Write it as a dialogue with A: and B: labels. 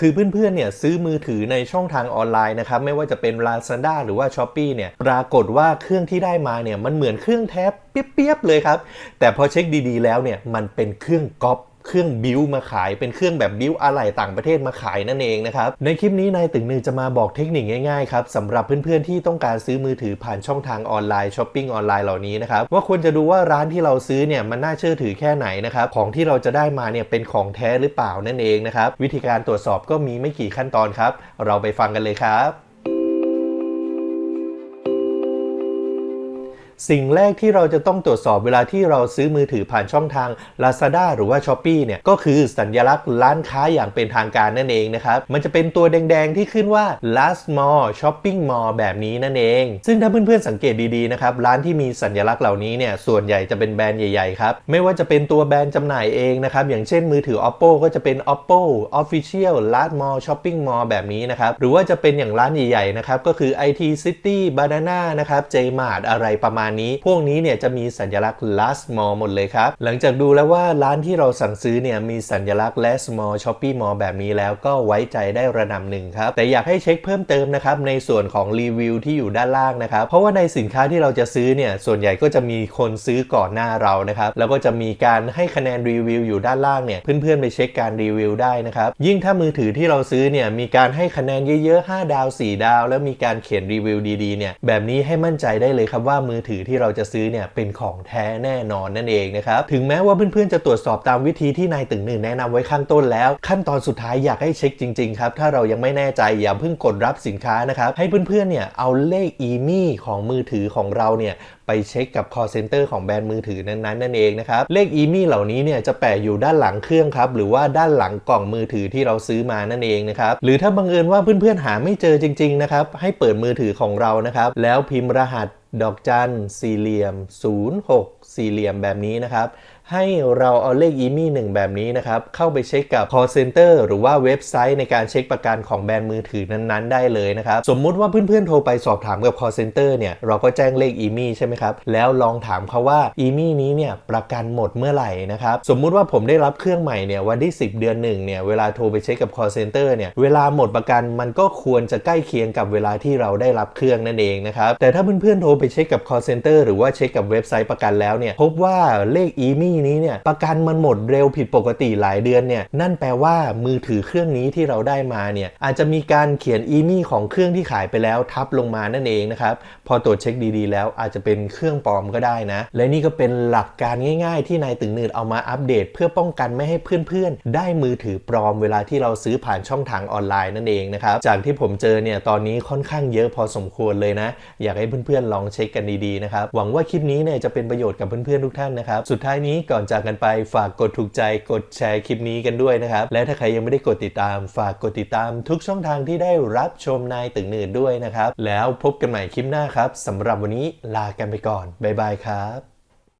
A: คือเพื่อนๆเนี่ยซื้อมือถือในช่องทางออนไลน์นะครับไม่ว่าจะเป็น Lazada หรือว่า s h อ p e e เนี่ยปรากฏว่าเครื่องที่ได้มาเนี่ยมันเหมือนเครื่องแท้เปียบๆเลยครับแต่พอเช็คดีๆ แล้วเนี่ยมันเป็นเครื่องก๊อป เครื่องบิวมาขายเป็นเครื่องแบบบิวอะไหล่ต่างประเทศมาขายนั่นเองนะครับในคลิปนี้นายตึงหนึ่งจะมาบอกเทคนิคง่ายๆครับสำหรับเพื่อนๆที่ต้องการซื้อมือถือผ่านช่องทางออนไลน์ช้อปปิ้งออนไลน์เหล่านี้นะครับว่าควรจะดูว่าร้านที่เราซื้อเนี่ยมันน่าเชื่อถือแค่ไหนนะครับของที่เราจะได้มาเนี่ยเป็นของแท้หรือเปล่านั่นเองนะครับวิธีการตรวจสอบก็มีไม่กี่ขั้นตอนครับ เราไปฟังกันเลยครับ สิ่งแรกที่เราจะต้องตรวจสอบเวลาที่เราซื้อมือถือผ่านช่องทาง Lazada หรือว่า s h อ p e e เนี่ยก็คือสัญลักษณ์ร้านค้าอย่างเป็นทางการนั่นเองนะครับ มันจะเป็นตัวแดงๆที่ขึ้นว่า last mall shopping mall แบบนี้นั่นเอง ซึ่งถ้าเพื่อนๆสังเกตดีๆนะครับร้านที่มีสัญลักษณ์เหล่านี้เนี่ยส่วนใหญ่จะเป็นแบรนด์ใหญ่ๆครับไม่ว่าจะเป็นตัวแบรนด์จำหน่ายเองนะครับอย่างเช่นมือถือ Oppo ก็จะเป็น Oppo Official Last Mall Shopping Mall แบบนี้นะครับหรือว่าจะเป็นอย่างร้านใหญ่ๆนะครับก็คือ IT City Banana นะครับ Jmart อะไรประมาณนี้ พวกนี้เนี่ยจะมีสัญลักษณ์ last mall หมดเลยครับ หลังจากดูแล้วว่าร้านที่เราสั่งซื้อเนี่ยมีสัญลักษณ์ last mall shopee mall แบบนี้แล้วก็ไว้ใจได้ระดับหนึ่งครับ แต่อยากให้เช็คเพิ่มเติมนะครับในส่วนของรีวิวที่อยู่ด้านล่างนะครับ เพราะว่าในสินค้าที่เราจะซื้อเนี่ยส่วนใหญ่ก็จะมีคนซื้อก่อนหน้าเรานะครับแล้วก็จะมีการให้คะแนนรีวิวอยู่ด้านล่างเนี่ยเพื่อนๆไปเช็คการรีวิวได้นะครับยิ่งถ้ามือถือที่เราซื้อเนี่ยมีการให้คะแนนเยอะๆ5ดาว 4 ดาว แล้วมีการเขียนรีวิวดีๆเนี่ยแบบนี้ให้มั่นใจได้เลยครับว่ามือถือที่เราจะซื้อเนี่ยเป็นของแท้แน่นอนนั่นเองนะครับถึงแม้ว่าเพื่อนๆจะตรวจสอบตามวิธีที่นายตึงหนึ่งแนะนำไว้ข้างต้นแล้ว ขั้นตอนสุดท้ายอยากให้เช็คจริงๆครับถ้าเรายังไม่แน่ใจอย่าเพิ่งกดรับสินค้านะครับให้เพื่อนๆเนี่ยเอาเลขอีมี่ของมือถือของเราเนี่ยไปเช็คกับ call center ของแบรนด์มือถือนั้นๆนั่นเองนะครับเลขอีมี่เหล่านี้เนี่ยจะแปะอยู่ด้านหลังเครื่องครับหรือว่าด้านหลังกล่องมือถือที่เราซื้อมานั่นเองนะครับหรือถ้าบังเอิญว่าเพื่อนๆหาไม่เจอจริงๆนะครับให้เปิดมือถือของเรานะครับแล้วพิมพ์รหัส ดอกจันสี่เหลี่ยม 06 สี่เหลี่ยมแบบนี้นะครับ ให้เราเอาเลขอีมี่หนึ่งแบบนี้นะครับ เข้าไปเช็คกับ call center หรือว่าเว็บไซต์ในการเช็คประกันของแบรนด์มือถือนั้นๆ ได้เลยนะครับ สมมุติว่าเพื่อนๆ โทรไปสอบถามกับ call center เนี่ย เราก็แจ้งเลขอีมี่ใช่ไหมครับ แล้วลองถามเขาว่าอีมี่นี้เนี่ยประกันหมดเมื่อไหร่นะครับ สมมุติว่าผมได้รับเครื่องใหม่เนี่ยวันที่ 10 เดือนหนึ่งเนี่ยเวลาโทรไปเช็คกับ call center เนี่ยเวลาหมดประกันมันก็ควรจะใกล้เคียงกับเวลาที่เราได้รับเครื่องนั่นเองนะครับแต่ถ้าเพื่อนๆโทรไปเช็คกับ call center หรือว่าเช็คกับเว็บไซต์ประกันแล้วเนี่ยพบว่าเลขอีมี่นี้เนี่ยประกันมันหมดเร็วผิดปกติหลายเดือนเนี่ยนั่นแปลว่ามือถือเครื่องนี้ที่เราได้มาเนี่ยอาจจะมีการเขียนอีมี่ของเครื่องที่ขายไปแล้วทับลงมานั่นเองนะครับพอตรวจเช็คดีๆ แล้วอาจจะเป็นเครื่องปลอมก็ได้นะ และนี่ก็เป็นหลักการง่าย ๆ ที่นายตึงนืดเอามาอัปเดต เพื่อป้องกันไม่ให้เพื่อนๆ ได้มือถือปลอมเวลาที่เราซื้อผ่านช่องทางออนไลน์นั่นเองนะครับจากที่ผมเจอเนี่ยตอนนี้ค่อนข้างเยอะพอสมควรเลยนะ อยากให้เพื่อนๆลองเช็คกันดีๆนะครับหวังว่าคลิปนี้เนี่ยจะเป็นประโยชน์กับเพื่อนๆทุกท่านนะครับสุดท้ายนี้ก่อนจากกันไปฝากกดถูกใจกดแชร์คลิปนี้กันด้วยนะครับ และถ้าใครยังไม่ได้กดติดตาม ฝากกดติดตามทุกช่องทางที่ได้รับชมนายตึงหนืดด้วยนะครับ แล้วพบกันใหม่คลิปหน้าครับสำหรับวันนี้ลากันไปก่อนบ๊ายบายครับ